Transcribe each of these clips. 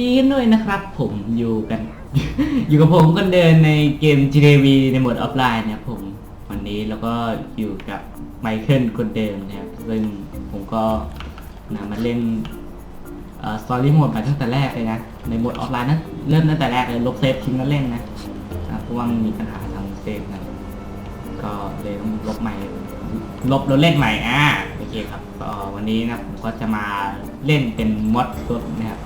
ดีกันด้วยนะครับผมอยู่กัน อยู่กับผมคนเดินในเกม GTV ในโหมดออฟไลน์นะครับผมวันนี้แล้วก็อยู่กับไมเคิลคนเดิมนะครับซึ่งผมก็นะมาเล่นสตอรี่โหมดไปตั้งแต่แรกเลยนะ ในโหมดออฟไลน์นะเริ่มตั้งแต่แรกเลยลบเซฟทิ้งแล้วเล่นนะเพราะว่ามันมีปัญหาทางเซฟนะก็เลยต้องลบใหม่ ลบแล้วเล่นใหม่อ่าโอเคครับวันนี้นะผมก็จะมาเล่นเป็นมอดรถนะครับ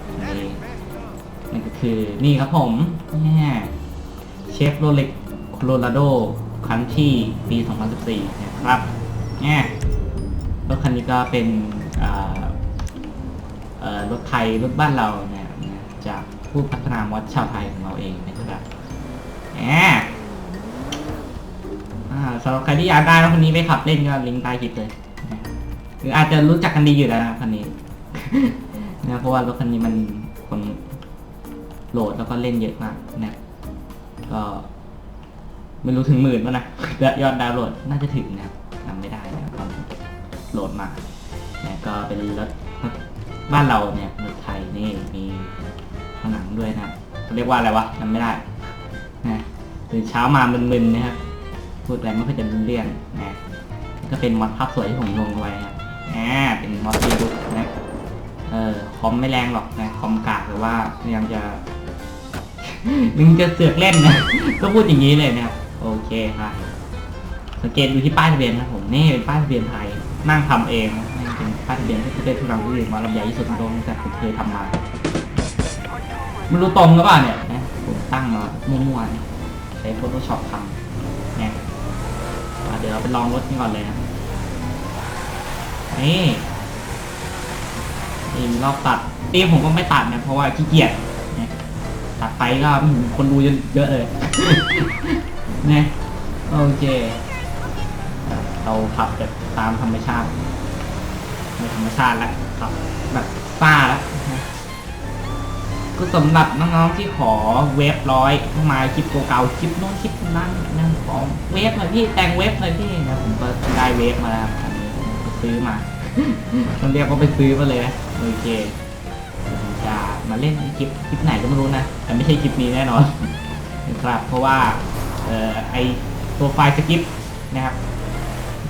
นั่นก็คือนี่ครับผมเนี่ยเชฟโรเล็กโคโลราโดคันที่ปี 2014 นะครับเนี่ยรถคันนี้ก็เป็นรถไทยรถบ้านเราเนี่ยจากผู้พัฒนามอดชาวไทยของเราเองนะครับแหมอ่าสำหรับใครที่อยากได้รถคันนี้ไปขับเล่นก็ลิงก์ใต้คลิปเลย หรืออาจจะรู้จักกันดีอยู่แล้วนะคันนี้นะเพราะว่ารถคันนี้มัน โหลดแล้วก็เล่นเยอะมากนะก็ไม่รู้ถึงหมื่นป่ะนะและยอดดาวน์โหลดน่าจะถึงนะครับจำไม่ได้นะตอนโหลดมานะก็เป็นรถบ้านเราเนี่ยรถไทยนี่มีผนังด้วยนะเรียกว่าอะไรวะจำไม่ได้นะตื่นเช้ามามึนๆนะครับพูดอะไรไม่ค่อยจะเรื่องนะก็เป็นมอดภาพสวยที่ผมลงไว้ครับอ่าเป็นมอดที่ดูนะเออคอมไม่แรงหรอกนะคอมกากหรือว่าพยายามจะ มึงจะเสือกเล่นนะ ก็พูดอย่างนี้เลยนะครับโอเคครับสังเกตดูที่ป้ายทะเบียนนะผมนี่เป็นป้ายทะเบียนไทยนั่งทำเองนี่เป็นป้ายทะเบียนที่ประเทศที่เราที่มาลำใหญ่ที่สุดในโลกแต่ผมเคยทำมาไม่รู้ตรงหรือเปล่าเนี่ยนะผมตั้งมามั่วๆนะใช้ Photoshop ทำเนี่ยเดี๋ยวเราไปลองรถกันก่อนเลยนะนี่นี่มีรอบตัดตีผมก็ไม่ตัดนะเพราะว่าขี้เกียจ ไปก็คนดูเยอะเลยนี่ยโอเค เราขับแบบตามธรรมชาติไม่ธรรมชาติแล้วขับ แบบซ่าแล้วนะก็สำหรับน้องๆที่ขอเวฟร้อยมาคลิปเก่าๆคลิปโน้นคลิปนั้นนั่นขอเวฟหน่อยพี่แต่งเวฟหน่อยพี่นะผมก็ได้เวฟมาแล้วครับอันนี้ผมก็ซื้อมาต้องเรียกว่าไปซื้อมาเลยโอเค จะมาเล่นคลิปคลิปไหนก็ไม่รู้นะ แต่ไม่ใช่คลิปนี้แน่นอนนะครับ เพราะว่าเอ่อไอตัวไฟล์สคริปต์นะครับ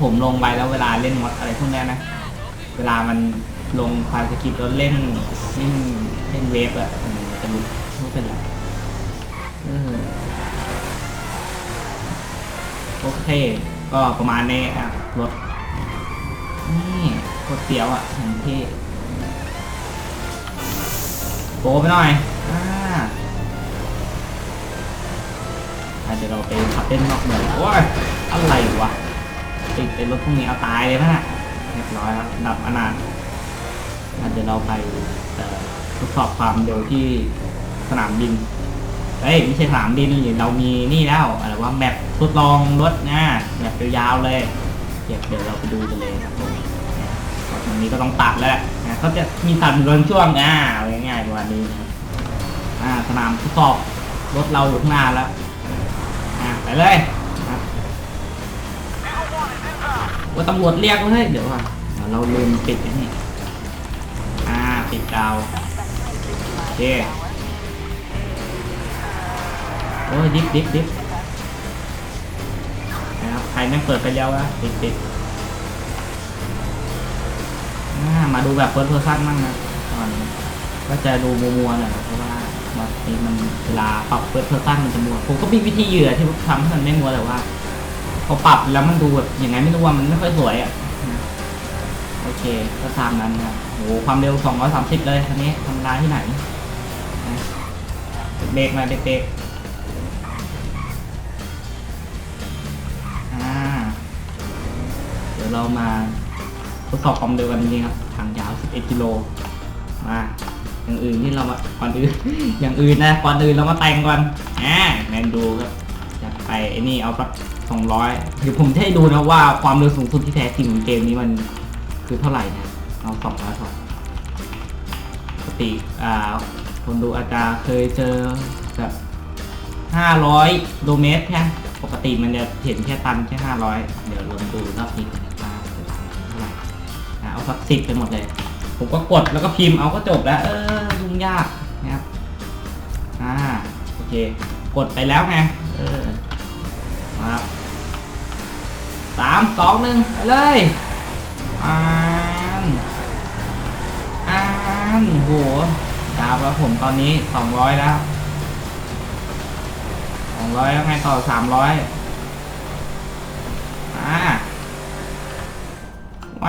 ผมลงไปแล้วเวลาเล่นมอดอะไรพวกนี้นะ เวลามันลงไฟล์สคริปต์แล้วเล่นเล่นเล่นเวฟอะจะรู้รู้เป็นไรโอเค ก็ประมาณนี้อะรถนี่โคตรเสียวอะอย่างที่ โกไปหน่อยอ่าอะเดี๋ยวเราไปขับเล่นนอกเมืองโอ้ยอะไรวะติดเป็นรถพวกนี้เอาตายเลยป่ะนะเรียบร้อยครับดับอนาถอะเดี๋ยวเราไปทดสอบความเร็วที่สนามบินเฮ้ยไม่ใช่สนามบินเรามีนี่แล้วอะไรว่าแมปทดลองรถนะแมปยาวๆเลยเดี๋ยวเดี๋ยวเราไปดูกันเลยครับผมตรงนี้ก็ต้องตัดแล้ว นะเขาจะมีตัดเป็นช่วงอ่าง่ายๆประมาณนี้นะครับอ่าสนามทดสอบรถเราอยู่ข้างหน้าแล้วอ่าไปเลยว่าตำรวจเรียกเฮ้ยเดี๋ยวก่อนเราลืมปิดอ้นี่อ่าปิดดาวโอเคโอ้ยดิฟดิฟดิฟนะครับใครไม่งเปิดไปแล้วนะปิดปิด มาดูแบบเฟิร์สเพอร์ซันบ้างนะตอนนี้ก็จะดูมัวๆหน่อยเพราะว่าบางทีมันเวลาปรับเฟิร์สเพอร์ซันมันจะมัวผมก็มีวิธีเหยื่อที่ทำให้มันไม่มัวแต่ว่าพอปรับแล้วมันดูแบบอยังไงไม่รู้ว่ามันไม่ค่อยสวยอะนะโอเค ก็ตามนั้นนะโอ้โหความเร็ว 230 เลยคันนี้ทำงานที่ไหนนะเบรกมาเบรกอ่าเดี๋ยวเรามาทดสอบความเร็วกันจริงครับ 11กิโลมาอย่างอื่นที่เรามาก่อนอื่น อย่างอื่นนะก่อนอื่นเรามาแต่งก่อนอ่าแมนดูครับจะไปไอ้นี่เอาสัก200เดี๋ยวผมจะให้ดูนะว่าความเร็วสูงสุดที่แท้จริงของเกมนี้มันคือเท่าไหร่นะเอา200พอปกติอ่าคนดูอาจจะเคยเจอแบบ500โลเมตรแค่ปกติมันจะเห็นแค่ตันแค่500เดี๋ยวลองดูรอบนี้กันว่าจะเท่าไหร่อะเอาสักสิบไปหมดเลย ผมก็กดแล้วก็พิมพ์เอาก็จบแล้ว เออยุ่งยากนะครับอ่าโอเค กดไปแล้วไงเออมาครับสามสองหนึ่งไปเลยอ่านอ่านโหดาวแล้วผมตอนนี้สองร้อยแล้วสองร้อยแล้วไงต่อสามร้อยอ่าแหว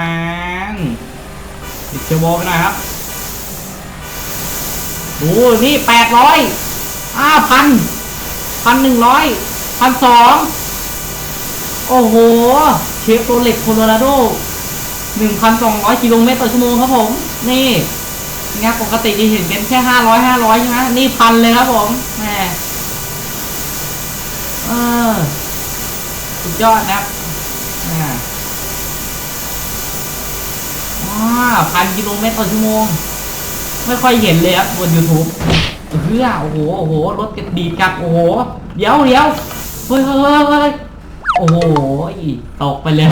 น ติดเชอร์โบไปหน่อยครับโอ้นี่แปดร้อยอ้าพันพันหนึ่งร้อยพันสองโอ้โห เชฟโรเล็กโคโลราโดหนึ่งพันสองร้อยกิโลเมตรต่อชั่วโมงครับผม นี่งานปกติจะเห็นเป็นแค่ห้าร้อยห้าร้อยใช่ไหมนี่พันเลยครับผมแหมเออสุดยอดนะครับอ่าว้า พันกิโลเมตรต่อชั่วโมง ไม่ค่อยเห็นเลยครับบน YouTube เฮือโอ้โห โอ้โห รถกระดีดกลับ โอ้โห เดี๋ยวเดี๋ยวเฮ้ยเฮ้ยเฮ้ยโอ้โห ตกไปเลย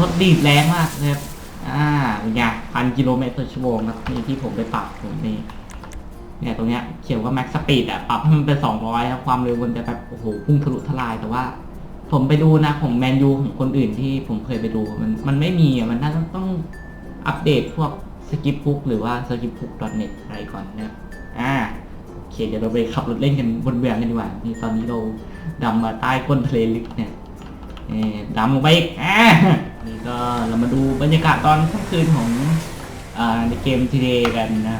รถดีดแรงมากเลยครับอ่าเป็นไงพันกิโลเมตรต่อชั่วโมงครับนี่ที่ผมไปปรับผมนี่เนี่ยตรงเนี้ยเขียนว่า max speed อะปรับให้มันเป็น200ครับความเร็วมันจะแบบโอ้โหพุ่งทะลุทลายแต่ว่า ผมไปดูนะผมแมนยูของคนอื่นที่ผมเคยไปดูมันมันไม่มีอะมันน่าจะต้อง อัปเดตพวกสกิปพุกหรือว่าสกิปพุก .net อะไรก่อนนะครับอ่าโอเคเดี๋ยวเราไปขับรถเล่นกันบนเวียงกันดีกว่านี่ตอนนี้เราดำมาใต้ก้นทะเลลึกเนี่ยเออดำลงไปอีกอ่านี่ก็เรามาดูบรรยากาศตอนค่ำคืนของอ่าในเกมทีเดกันนะ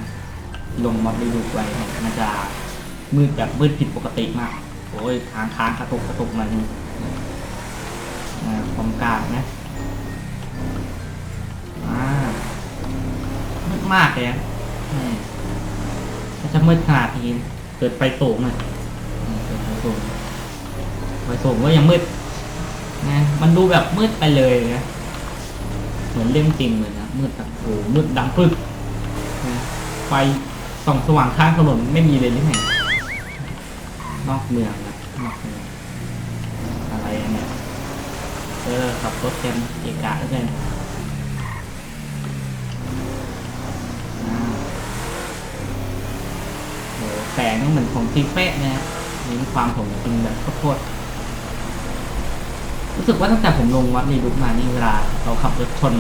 ลงมอดดูไว้เนี่ยมันจะมืดแบบมืดผิดปกติมากโอ้ยค้างค้างกระตุกกระตุกมันอ่ความกลางนะ มากเลยอะอืมถ้าจะมืดขนาดนี้เกิดไฟสูงเลยอืมเกิดไฟสูงไฟสูงก็ยังมืดนะมันดูแบบมืดไปเลยนะเหมือนเรื่องจริงเลยนะมืดแบบโอ้โหมืดดังปึกนะไฟส่องสว่างข้างถนนไม่มีเลยหรือไงนอกเมืองนะนอกเมืองอะไรอันเนี่ยเออขับรถกันเอกะแล้วกัน แสงเหมือนของจริงเป๊ะนะฮะมีความของจริงแบบโพดรู้สึกว่าตั้งแต่ผมลงวัดในลุกมานี่เวลาเราขับรถชน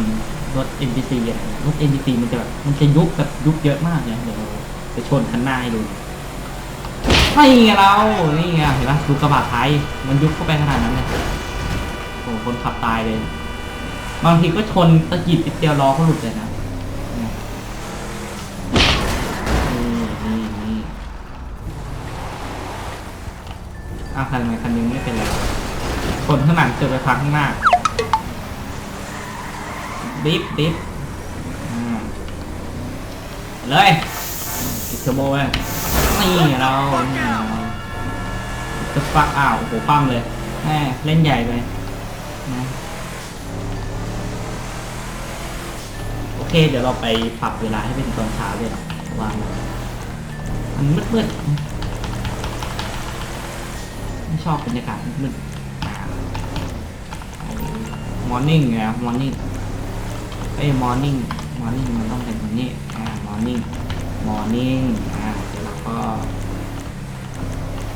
รถ NPC อะไรเงี้ยรถ NPC มันจะแบบมันจะยุบแบบยุบเยอะมากเลยเดี๋ยวเราไปชนคันหน้าให้ดูไงเรา นี่ไงเห็นปะดูกระบะท้ายมันยุบเข้าไปขนาดนั้นเลยโอ้คนขับตายเลย บางทีก็ชนตะกิดติดเดียวล้อก็หลุดเลยนะ อ้าวคันไหนคันนึงไม่เป็นไรคนข้างหลังเจอไปพักข้างหน้าดิฟดิฟอ่าเลยติดเทอร์โบเลยนี่เรานี่เราจะฟักอ้าวโอ้โหปั้มเลยแม่เล่นใหญ่ไปนะโอเค เดี๋ยวเราไปปรับเวลาให้เป็นตอนเช้าเลยวางมันมืดมืดๆ ชอบบรรยากาศมืดมอร์นิ่งไงมอร์นิ่งเอ้ยมอร์นิ่งมอร์นิ่งมันต้องเป็นแบบนี้อ่ามอร์นิ่งมอร์นิ่งอ่าเสร็จแล้วก็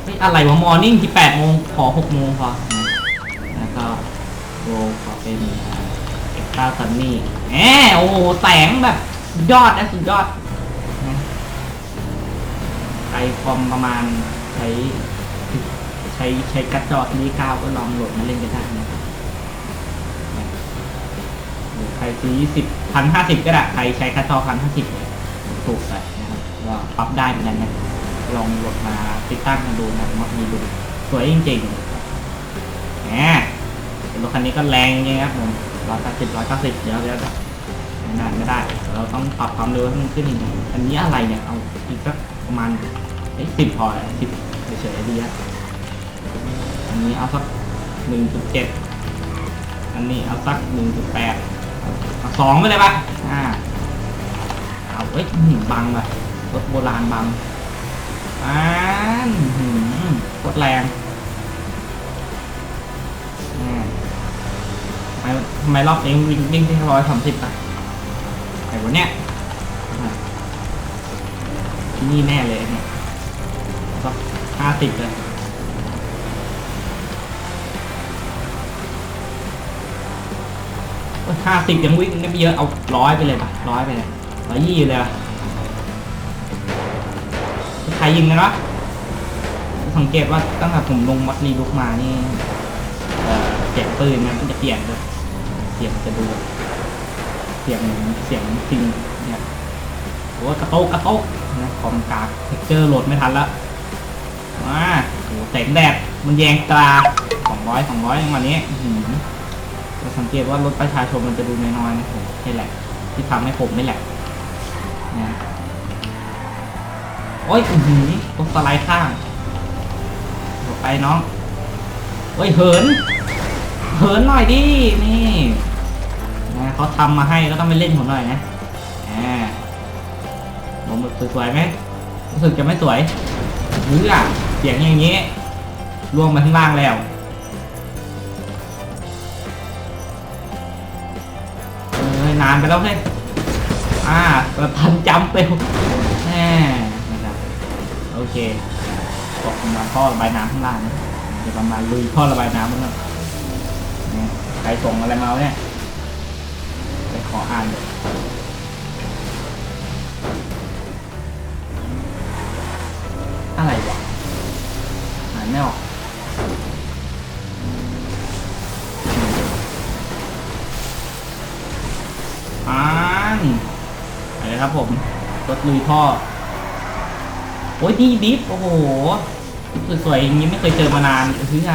เฮ้ยอะไรวะมอร์นิ่งที่แปดโมงขอหกโมงพอนะแล้วก็โบขอเป็นเอ็กซ์ต้าซันนี่แหมโอ้โหแสงแบบยอดนะสุดยอดไอคอมประมาณใช้ ช้ใช้กระจอกนี้ก้าวก็ลองโหลดมาเล่นกันได้นะครับใครซื้อสิบพันห้าสิบก็ได้ใครใช้ค่าจอพันห้าสิบถูกเลยนะครับก็ปรับได้เหมือนกันนะลองโหลดมาติดตั้งกันดูนะมักมีดูสวยจริงๆแหมรถคันนี้ก็แรงจริงครับผมร้อยเก้าสิบร้อยเก้าสิบเดี๋ยวเดี๋ยวเดี๋ยวไม่ได้ไม่ได้ เราต้องปรับความเร็วให้มันขึ้นอีกอันนี้อะไรเนี่ย เอาอีกสักประมาณสิบพอสิบเฉยๆดีอะ อันนี้เอาสักหนึ่งจุดเจ็ดอันนี้เอาสักหนึ่งจุดแปดเอาสองไปเลยปะอ่าเอาเอ้ยหือบังว่ะรถโบราณบังอ่านหืมรถแรงทำไมทำไมรอบนี้วิ่งวิ่งที่ร้อยสามสิบอะไอ้วันเนี้ยที่นี่แน่เลยเนี่ยสักห้าสิบเลย ห้าสิบยังวิ่งไม่เยอะเอาร้อยไปเลยปะร้อยไปเลยร้อยยี่เลยปะใครยิงกันวะสังเกตว่าตั้งแต่ผมลงมัดรีลุกมานี่เสียงปืนมันจะเปลี่ยนเลยเสียงจะดูเสียงเสียงจริงเนี่ยโอ้กระโตกกระโตกนะคอมกากเท็กเจอร์โหลดไม่ทันแล้วมาโอ้โหแสงแดดมันแยงตาสองร้อยสองร้อยยังวันนี้ จะสังเกตว่ารถประชาชนมันจะดูน้อยๆนะผมนี่แหละ ที่ทำให้ผมนี่แหละนะโอ้ยอื้อหือตรงสไลด์ข้างหลบไปน้องโอ้ยเหิน เหินหน่อยดิ นี่นะเขาทำมาให้ก็ต้องไปเล่นผมหน่อยนะอ่าผมสวยๆไหมรู้สึกจะไม่สวยเฮ้ยอะเสียงอย่างนี้ล่วงมาข้างล่างแล้ว นานไปแล้วไงอ่าประทันจำไปแน่นะครับโอเคตกมาท่อระบายน้ำข้างล่างนะจะประมาณลุยท่อระบายน้ำมั้งนะเนี่ใครส่งอะไรมาเนี่ยไปขออ่านเลย ลุยท่อ โอ้ยดีดิฟโอ้โหสวยๆอย่างนี้ไม่เคยเจอมานานเฮ้ยอ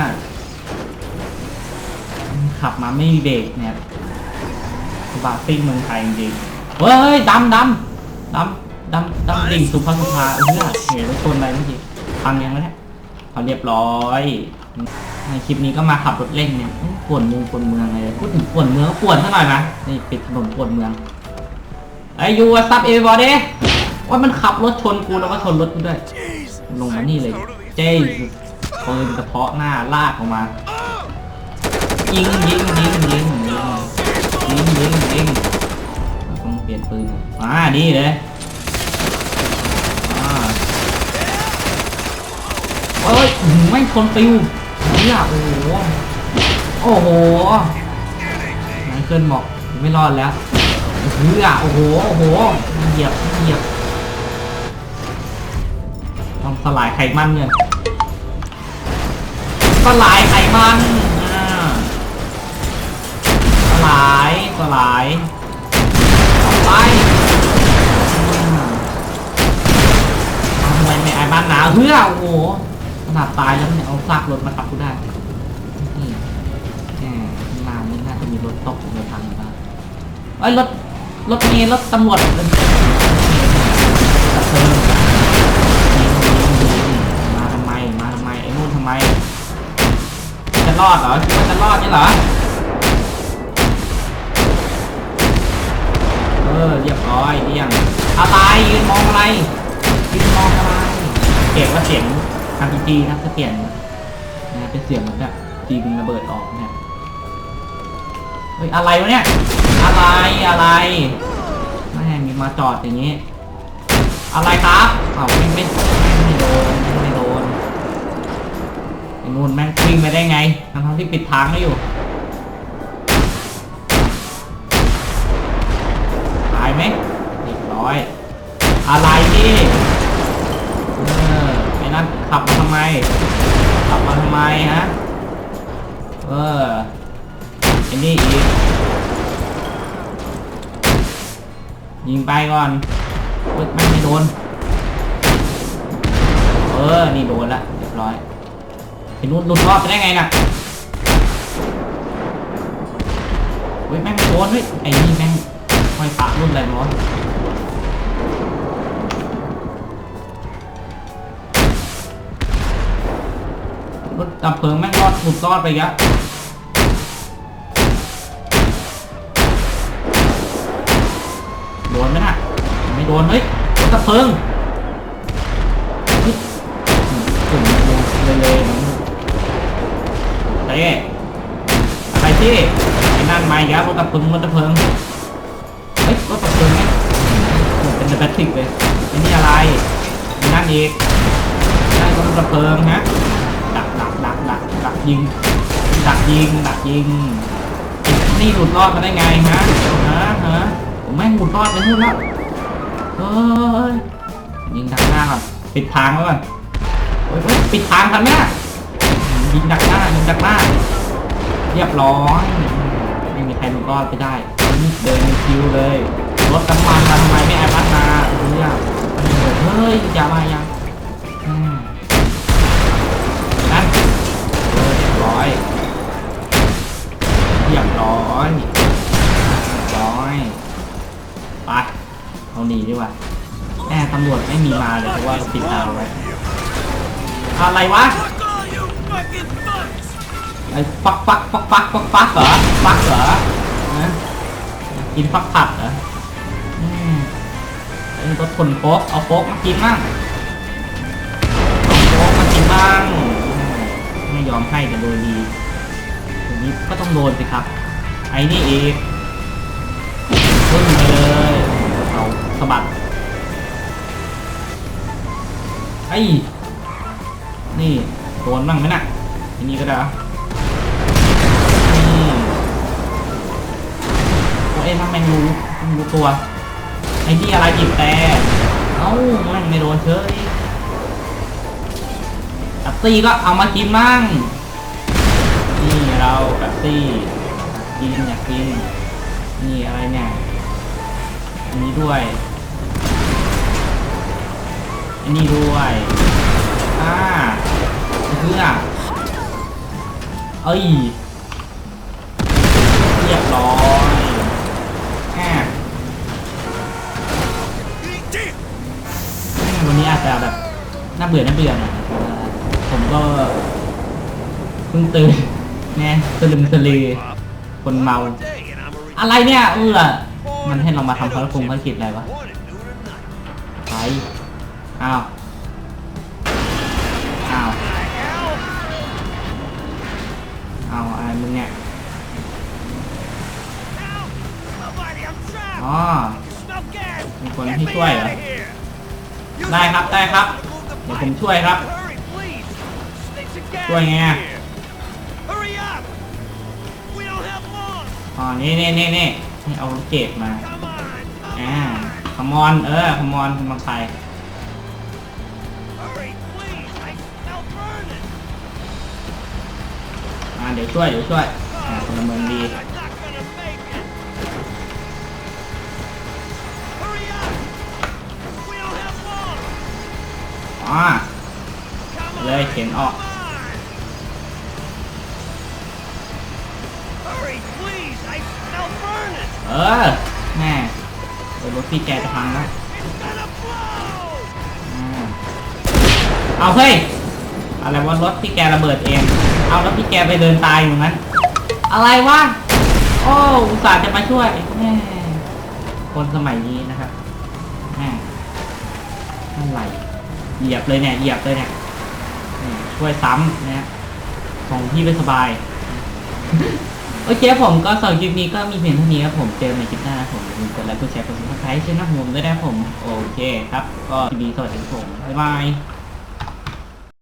ขับมาไม่มีเบรกเนี่ยบาซิ่งเมืองไทยจริงเฮ้ยดำดำดำดำดำดิ่งสุภาพสุภาเออเห็นรถชนอะไรเมื่อกี้พังยังแล้วเนี่ยเขาเรียบร้อยในคลิปนี้ก็มาขับรถเล่นเนี่ยปวนเมืองปวนเมืองเลยพูดถึงปวนเมืองก็ป่วนซะหน่นะนี่ปิดถนนปวนเมืองไอ้ยูวัซับเอวอร์เด้ ว่ามันขับรถชนกูแล้วก็ชนรถกูด้วย ลงมานี่เลย เจ๊ปืนกระเพาะหน้าลากออกมา ยิงยิงยิงยิงยิงยิงยิงยิงต้องเปลี่ยนปืนอ่าดีเลยอ่าเอ้ยไม่งชนปิวเนี่ยโอ้โหโอ้โหไมเคิลบอกไม่รอดแล้วเฮือโอ้โหโอ้โหเหยียบเหยียบ สลายไขมันเนี่ยสลายไขมันอ่าสลายสลายออไปทำไมไม่ไอ้บ้านหนาเฮ้ยโอ้โหขนาดตายแล้วเนี่ยเอาซากรถมาขับกูได้นี่แหมนานนี่น่าจะมีรถตกอยู่ในทางบ้างเอ้รถรถเมล์รถตำรวจเออดับเพลิง รอดเหรอคิดว่าจะรอดนี่เหรอ เออเรียบร้อยเรียงอะไรยืนมองอะไรยืนมองอะไรเก็บว่าเสียงทางจีนะจะเปลี่ยนนะเป็นเสียงเหมือนแบบจีนระเบิดออกเนี่ยเฮ้ยอะไรวะเนี่ย อะไรอะไรแม่มีมาจอดอย่างนี้ อะไรครับอ้าวไม่ไม่ไม่โดน นไอ้นู่นแม่งวิ่งไปได้ไงทั้งที่ปิดทางไม่อยู่ตายไหมเรียบร้อย อะไรนี่เออไอ้นั่นขับมาทำไม ขับมาทำไมฮะ เออไอ้นี่อีก ยิงไปก่อนปึ๊ดไม่งไม่โดน เออ นี่โดนละเรียบร้อย ไอ้นู่นหลุดรอดไปได้ไงน่ะเฮ้ยแม่งโดนเฮ้ยไอ้นี่แม่งห้อยพระรุ่นอะไรมั้งรถดับเพลิงแม่งรอดถูกรอดไปอีกแล้วโดนไหมน่ะไม่โดนเฮ้ยรถดับเพลิง เอไรที่ไอ้นั่นมาอีกแล้วรถดับเพิงรถดับเพิงเฮ้ยรถตับเพิงไหมโอ้เป็นเดอะแบทิกเลยไอ้นี่อะไรไอ้นั่นอีกนั่นต้นกระเพิงฮะดักดักดักดักดักยิงดักยิงดักยิงนี่หลุดรอดมาได้ไงฮะฮะฮะผมแม่งหลุดรอดไปนู่นแล้วเฮ้ยยิงดักหน้าก่อนปิดทางไว้ก่อนปิดทางกันเนี่ย ยิงดักหน้ายิงดักหน้า เรียบร้อยไม่มีใครหลุดรอดไปได้เดินคิวเลยรถน้ำมันมาทำไมไม่แอปพัฒนาเนี่ยเฮ้ยอย่ามายังนั่นเรียบร้อยเรียบร้อยร้อยไปเอาหนีดีกว่าแม่ตำรวจไม่มีมาเลยเพราะว่าปิดตาไว้อะไรวะ ไอ้ฟักฟักฟักฟักฟักฟักเหรอฟักเหรอนะกินฟักผัดเหรออืมไอ้รถคนโป๊กเอาโป๊กมากินมั่งโป๊กมากินมั่งไม่ยอมให้แต่โดยดีทีนี้ก็ต้องโดนสิครับ ไอ้นี่เองขึ้นไปเลยเอาสะบัดไอ้นี่โดนบ้างไหมน่ะ อ้นี่ก็ได้นี่โอ้เอ็ทำไมรู้รู้ตัว ไอ้ที่อะไรหยิบแต่เอ้ามันไม่โดนเฉยแบบซี่ก็เอามากินมั่ง นี่เราแบบซี่กินอยากกิน นี่อะไรเนี่ยอันนี้ด้วย อันนี้ด้วย อ่าเพื่อ เอ้ย เรียบร้อยแอบวันนี้อาจจะแบบน่าเบื่อน่าเบื่อน่ยเพราะผมก็เพิ่งตื่นแน่สลึมสลือคนเมา อะไรเนี่ยเออมันให้เรามาทำภารกิจภารกิจอะไรวะไปอ้าว อ๋อ มีคนที่ช่วยเหรอ ได้ครับได้ครับ เดี๋ยวผมช่วยครับ ช่วยไงอะอ๋อ นี่นี่นี่นี่ให้เอาลูกเกดมา อ่าขมอนเออขมอนมอนไปอ่าเดี๋ยวช่วยเดี๋ยวช่วยอ่าพลเมืองดี อ๋อเลยเข็นออกเออแม่เดี๋ยวรถพี่แกจะพังแล้วอ่าเอาเฮ้ย อะไรวะรถพี่แกระเบิดเอง เอาแล้วพี่แกไปเดินตายอยู่งั้น อะไรวะ โอ้อุตส่าห์จะมาช่วยแม่คนสมัยนี้นะครับแม่อะไร เหยียบเลยเนี่ยเหยียบเลยเนี่ยช่วยซ้ำนะฮะของพี่ไปสบาย โอเคผมก็สอนคลิปนี้ก็มีเพียงเท่านี้ครับผมเจอในคลิปหน้าผมกดไลค์กดแชร์กดซับสไครต์ช่วยนักผมด้วยนะครับผม โอเคครับ ก็ดีสวัสดีผม บ๊ายบาย